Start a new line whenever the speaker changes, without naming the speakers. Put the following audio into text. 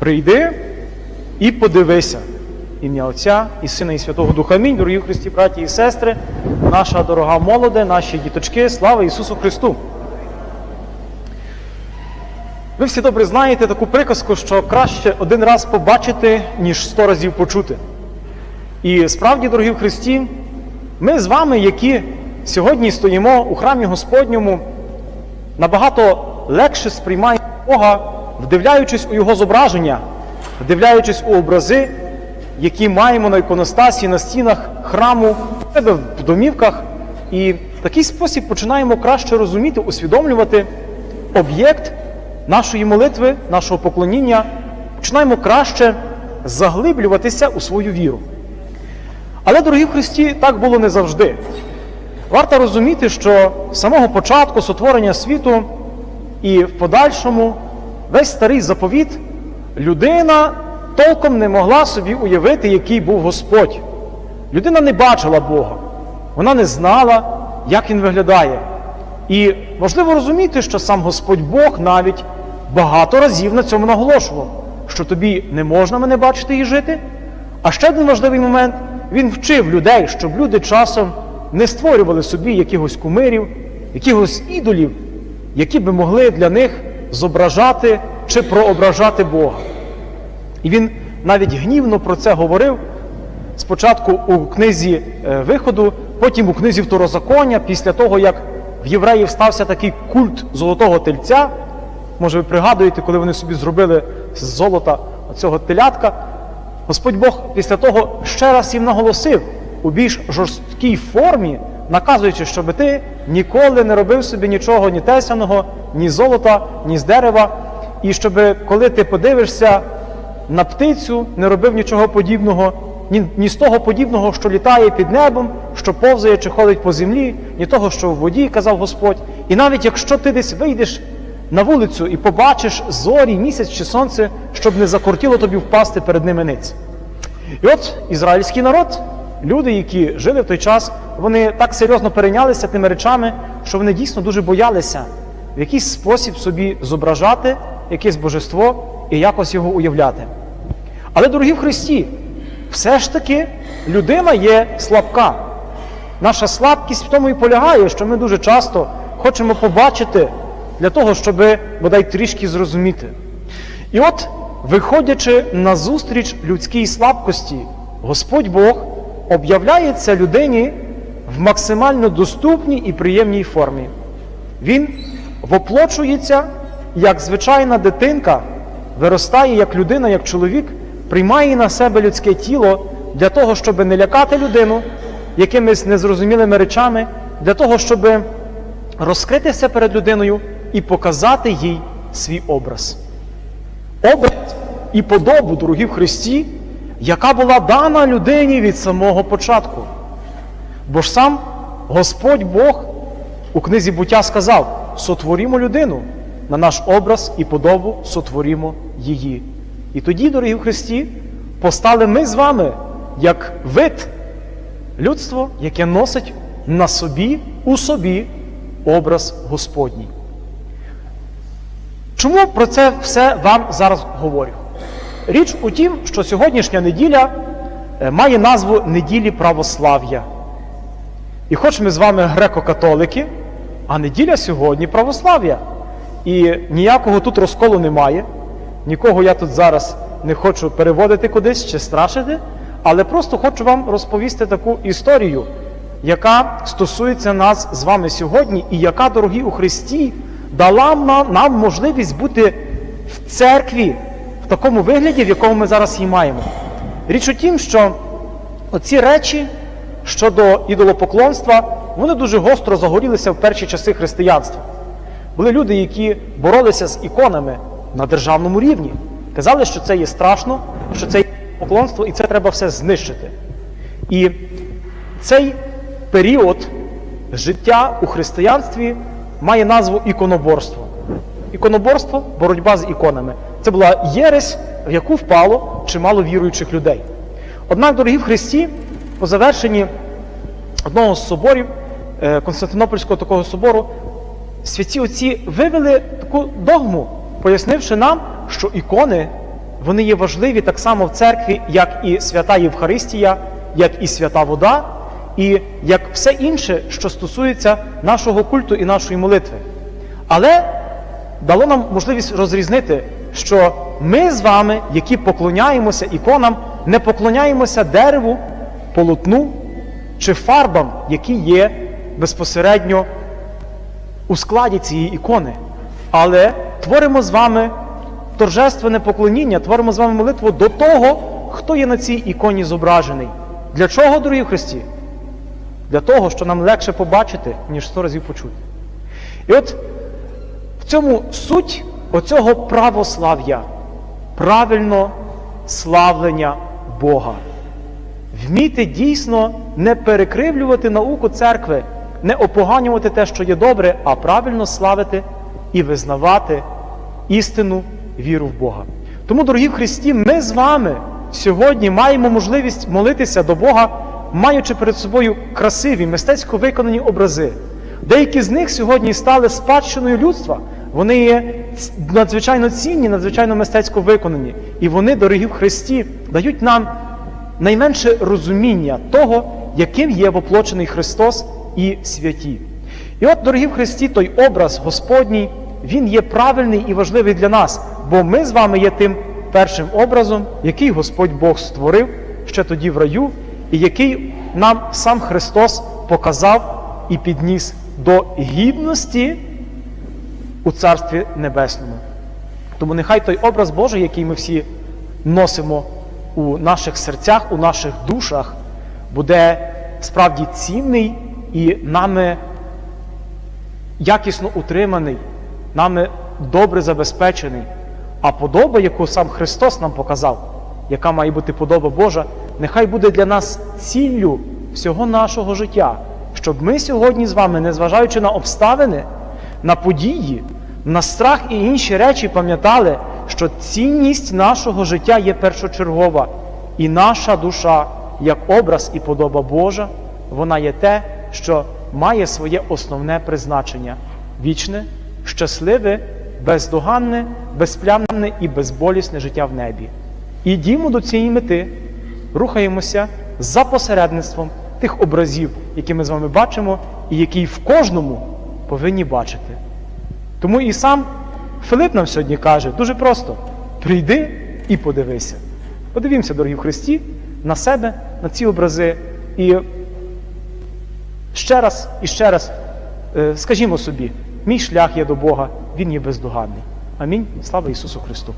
Прийди і подивися. Ім'я Отця і Сина, і Святого Духа. Амінь. Дорогі Христі, браті і сестри, наша дорога молоде, наші діточки, слава Ісусу Христу! Ви всі добре знаєте таку приказку, що краще один раз побачити, ніж сто разів почути. І справді, дорогі в Христі, ми з вами, які сьогодні стоїмо у храмі Господньому, набагато легше сприймаємо Бога, вдивляючись у Його зображення, вдивляючись у образи, які маємо на іконостасі, на стінах храму, в себе в домівках. І в такий спосіб починаємо краще розуміти, усвідомлювати об'єкт нашої молитви, нашого поклоніння, починаємо краще заглиблюватися у свою віру. Але, дорогі в Христі, так було не завжди. Варто розуміти, що з самого початку сотворення світу і в подальшому весь старий заповіт людина толком не могла собі уявити, який був Господь. Людина не бачила Бога, вона не знала, як Він виглядає. І важливо розуміти, що сам Господь Бог навіть багато разів на цьому наголошував, що тобі не можна мене бачити і жити. А ще один важливий момент він вчив людей, щоб люди часом не створювали собі якихось кумирів, якихось ідолів, які би могли для них зображати чи проображати Бога. І він навіть гнівно про це говорив спочатку у книзі е, виходу, потім у книзі Второзаконня, після того, як в євреїв стався такий культ золотого тельця. Може, ви пригадуєте, коли вони собі зробили з золота цього телятка. Господь Бог після того ще раз їм наголосив у більш жорсткій формі, наказуючи, щоб ти ніколи не робив собі нічого ні тесяного, ні золота, ні з дерева. І щоб коли ти подивишся на птицю, не робив нічого подібного, ні, ні з того подібного, що літає під небом, що повзає чи ходить по землі, ні того, що в воді, казав Господь. І навіть якщо ти десь вийдеш на вулицю і побачиш зорі, місяць чи сонце, щоб не закортіло тобі впасти перед ними ниць. І от ізраїльський народ, люди, які жили в той час, вони так серйозно перейнялися тими речами, що вони дійсно дуже боялися в якийсь спосіб собі зображати якесь божество і якось його уявляти. Але, дорогі в Христі, все ж таки людина є слабка. Наша слабкість в тому і полягає, що ми дуже часто хочемо побачити для того, щоб бодай трішки зрозуміти. І от, виходячи на зустріч людській слабкості, Господь Бог об'являється людині в максимально доступній і приємній формі. Він воплочується як звичайна дитинка, виростає як людина, як чоловік, приймає на себе людське тіло для того, щоб не лякати людину якимись незрозумілими речами, для того, щоб розкритися перед людиною і показати їй свій образ. Образ і подобу, дорогі в Христі, яка була дана людині від самого початку. Бо ж сам Господь Бог у книзі буття сказав: сотворімо людину на наш образ і подобу сотворімо її. І тоді, дорогі в Христі, постали ми з вами як вид людство, яке носить на собі, у собі образ Господній. Чому про це все вам зараз говорю? Річ у тім, що сьогоднішня неділя е, має назву неділі православ'я. І хоч ми з вами греко-католики, а неділя сьогодні православ'я. І ніякого тут розколу немає, нікого я тут зараз не хочу переводити кудись чи страшити, але просто хочу вам розповісти таку історію, яка стосується нас з вами сьогодні, і яка, дорогі у Христі, дала нам, можливість бути в церкві такому вигляді, в якому ми зараз її маємо. Річ у тім, що оці речі щодо ідолопоклонства, вони дуже гостро загорілися в перші часи християнства. Були люди, які боролися з іконами на державному рівні. Казали, що це є страшно, що це є поклонство, і це треба все знищити. І цей період життя у християнстві має назву іконоборство. Іконоборство боротьба з іконами. Це була єресь, в яку впало чимало віруючих людей. Однак, дорогі в Христі, по завершенні одного з соборів е, Константинопольського такого собору, святі отці вивели таку догму, пояснивши нам, що ікони вони є важливі так само в церкві, як і свята Євхаристія, як і свята вода, і як все інше, що стосується нашого культу і нашої молитви. Але дало нам можливість розрізнити, що ми з вами, які поклоняємося іконам, не поклоняємося дереву, полотну чи фарбам, які є безпосередньо у складі цієї ікони. Але творимо з вами торжественне поклоніння, творимо з вами молитву до того, хто є на цій іконі зображений. Для чого, дорогі Христі? Для того, що нам легше побачити, ніж сто разів почути. І от в цьому суть оцього православ'я, правильно славлення Бога. Вміти дійсно не перекривлювати науку церкви, не опоганювати те, що є добре, а правильно славити і визнавати істину, віру в Бога. Тому, дорогі в Христі, ми з вами сьогодні маємо можливість молитися до Бога, маючи перед собою красиві, мистецько виконані образи. Деякі з них сьогодні стали спадщиною людства. Вони є надзвичайно цінні, надзвичайно мистецько виконані. І вони, дорогі в Христі, дають нам найменше розуміння того, яким є воплочений Христос і святі. І от, дорогі в Христі, той образ Господній, він є правильний і важливий для нас, бо ми з вами є тим першим образом, який Господь Бог створив ще тоді в раю, і який нам сам Христос показав і підніс до гідності у Царстві Небесному. Тому нехай той образ Божий, який ми всі носимо у наших серцях, у наших душах, буде справді цінний і нами якісно утриманий, нами добре забезпечений. А подоба, яку сам Христос нам показав, яка має бути подоба Божа, нехай буде для нас ціллю всього нашого життя, щоб ми сьогодні з вами, незважаючи на обставини, на події, на страх і інші речі, пам'ятали, що цінність нашого життя є першочергова, і наша душа, як образ і подоба Божа, вона є те, що має своє основне призначення вічне, щасливе, бездоганне, безплямне і безболісне життя в небі. І діймо до цієї мети, рухаємося за посередництвом тих образів, які ми з вами бачимо, і які в кожному повинні бачити. Тому і сам Филип нам сьогодні каже дуже просто: прийди і подивися. Подивімося, дорогі в Христі, на себе, на ці образи. І ще раз і ще раз е, скажімо собі, мій шлях є до Бога, Він є бездоганний. Амінь. Слава Ісусу Христу!